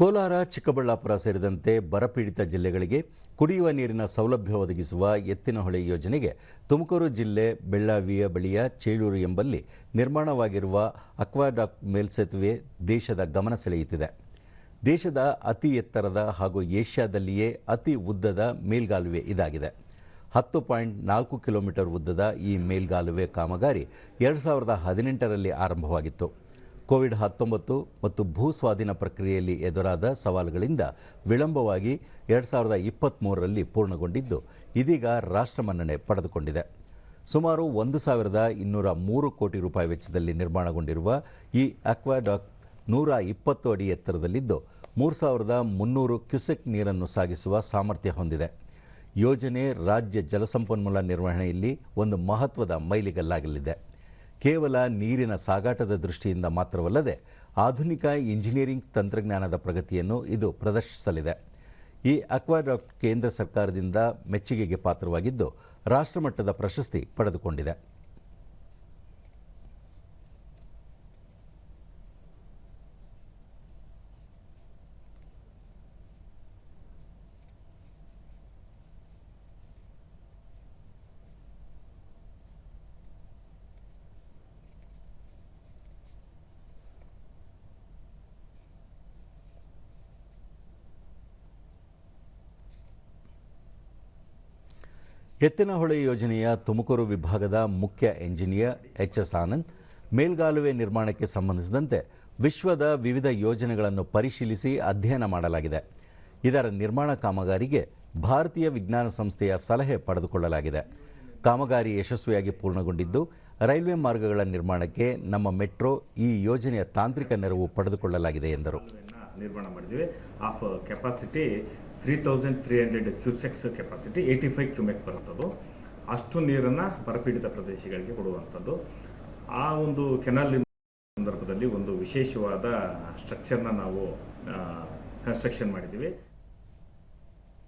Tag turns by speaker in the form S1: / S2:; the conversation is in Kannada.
S1: ಕೋಲಾರ, ಚಿಕ್ಕಬಳ್ಳಾಪುರ ಸೇರಿದಂತೆ ಬರಪೀಡಿತ ಜಿಲ್ಲೆಗಳಿಗೆ ಕುಡಿಯುವ ನೀರಿನ ಸೌಲಭ್ಯ ಒದಗಿಸುವ ಎತ್ತಿನಹೊಳೆ ಯೋಜನೆಗೆ ತುಮಕೂರು ಜಿಲ್ಲೆ ಬೆಳ್ಳಾವಿಯ ಬಳಿಯ ಚೇಳೂರು ಎಂಬಲ್ಲಿ ನಿರ್ಮಾಣವಾಗಿರುವ ಅಕ್ವಾಡಾಕ್ ಮೇಲ್ಸೇತುವೆ ದೇಶದ ಗಮನ ಸೆಳೆಯುತ್ತಿದೆ. ದೇಶದ ಅತಿ ಎತ್ತರದ ಹಾಗೂ ಏಷ್ಯಾದಲ್ಲಿಯೇ ಅತಿ ಉದ್ದದ ಮೇಲ್ಗಾಲುವೆ ಇದಾಗಿದೆ. ಹತ್ತು ಪಾಯಿಂಟ್ ನಾಲ್ಕು ಕಿಲೋಮೀಟರ್ ಉದ್ದದ ಈ ಮೇಲ್ಗಾಲುವೆ ಕಾಮಗಾರಿ ಎರಡು ಸಾವಿರದ ಹದಿನೆಂಟರಲ್ಲಿ ಆರಂಭವಾಗಿತ್ತು. ಕೋವಿಡ್ ಹತ್ತೊಂಬತ್ತು ಮತ್ತು ಭೂ ಸ್ವಾಧೀನ ಪ್ರಕ್ರಿಯೆಯಲ್ಲಿ ಎದುರಾದ ಸವಾಲುಗಳಿಂದ ವಿಳಂಬವಾಗಿ ಎರಡು ಸಾವಿರದ ಇಪ್ಪತ್ತ್ಮೂರರಲ್ಲಿ ಪೂರ್ಣಗೊಂಡಿದ್ದು, ಇದೀಗ ರಾಷ್ಟ್ರಮನ್ನಣೆ ಪಡೆದುಕೊಂಡಿದೆ. ಸುಮಾರು ಒಂದು ಸಾವಿರದ ಇನ್ನೂರ ಮೂರು ಕೋಟಿ ರೂಪಾಯಿ ವೆಚ್ಚದಲ್ಲಿ ನಿರ್ಮಾಣಗೊಂಡಿರುವ ಈ ಅಕ್ವಾಡಾಕ್ ನೂರ ಇಪ್ಪತ್ತು ಅಡಿ ಎತ್ತರದಲ್ಲಿದ್ದು, ಮೂರು ಸಾವಿರದ ಮುನ್ನೂರು ಕ್ಯುಸೆಕ್ ನೀರನ್ನು ಸಾಗಿಸುವ ಸಾಮರ್ಥ್ಯ ಹೊಂದಿದೆ. ಯೋಜನೆ ರಾಜ್ಯ ಜಲಸಂಪನ್ಮೂಲ ನಿರ್ವಹಣೆಯಲ್ಲಿ ಒಂದು ಮಹತ್ವದ ಮೈಲಿಗಲ್ಲಾಗಲಿದೆ. ಕೇವಲ ನೀರಿನ ಸಾಗಾಟದ ದೃಷ್ಟಿಯಿಂದ ಮಾತ್ರವಲ್ಲದೆ ಆಧುನಿಕ ಇಂಜಿನಿಯರಿಂಗ್ ತಂತ್ರಜ್ಞಾನದ ಪ್ರಗತಿಯನ್ನು ಇದು ಪ್ರದರ್ಶಿಸಲಿದೆ. ಈ ಅಕ್ವಾಡಾಕ್ಟ್ ಕೇಂದ್ರ ಸರ್ಕಾರದಿಂದ ಮೆಚ್ಚುಗೆಗೆ ಪಾತ್ರವಾಗಿದ್ದು ರಾಷ್ಟ್ರಮಟ್ಟದ ಪ್ರಶಸ್ತಿ ಪಡೆದುಕೊಂಡಿದೆ. ಎತ್ತಿನಹೊಳೆ ಯೋಜನೆಯ ತುಮಕೂರು ವಿಭಾಗದ ಮುಖ್ಯ ಎಂಜಿನಿಯರ್ ಎಚ್ ಎಸ್ ಆನಂದ್, ಮೇಲ್ಗಾಲುವೆ ನಿರ್ಮಾಣಕ್ಕೆ ಸಂಬಂಧಿಸಿದಂತೆ ವಿಶ್ವದ ವಿವಿಧ ಯೋಜನೆಗಳನ್ನು ಪರಿಶೀಲಿಸಿ ಅಧ್ಯಯನ ಮಾಡಲಾಗಿದೆ. ಇದರ ನಿರ್ಮಾಣ ಕಾಮಗಾರಿಗೆ ಭಾರತೀಯ ವಿಜ್ಞಾನ ಸಂಸ್ಥೆಯ ಸಲಹೆ ಪಡೆದುಕೊಳ್ಳಲಾಗಿದೆ. ಕಾಮಗಾರಿ ಯಶಸ್ವಿಯಾಗಿ ಪೂರ್ಣಗೊಂಡಿದ್ದು, ರೈಲ್ವೆ ಮಾರ್ಗಗಳ ನಿರ್ಮಾಣಕ್ಕೆ ನಮ್ಮ ಮೆಟ್ರೋ ಈ ಯೋಜನೆಯ ತಾಂತ್ರಿಕ ನೆರವು ಪಡೆದುಕೊಳ್ಳಲಾಗಿದೆ ಎಂದರು.
S2: ನಿರ್ಮಾಣ ಮಾಡಿದ್ವಿ. Of capacity three thousand three hundred cusecs capacity eighty five cumec ಬರುತ್ತದು. ಅಷ್ಟು ನೀರನ್ನು ಬರಪೀಡಿತ ಪ್ರದೇಶಗಳಿಗೆ ಕೊಡುವಂಥದ್ದು. ಆ ಒಂದು ಕೆನಲ್ ಸಂದರ್ಭದಲ್ಲಿ ಒಂದು ವಿಶೇಷವಾದ ಸ್ಟ್ರಕ್ಚರ್ನ ನಾವು ಕನ್ಸ್ಟ್ರಕ್ಷನ್ ಮಾಡಿದ್ದೀವಿ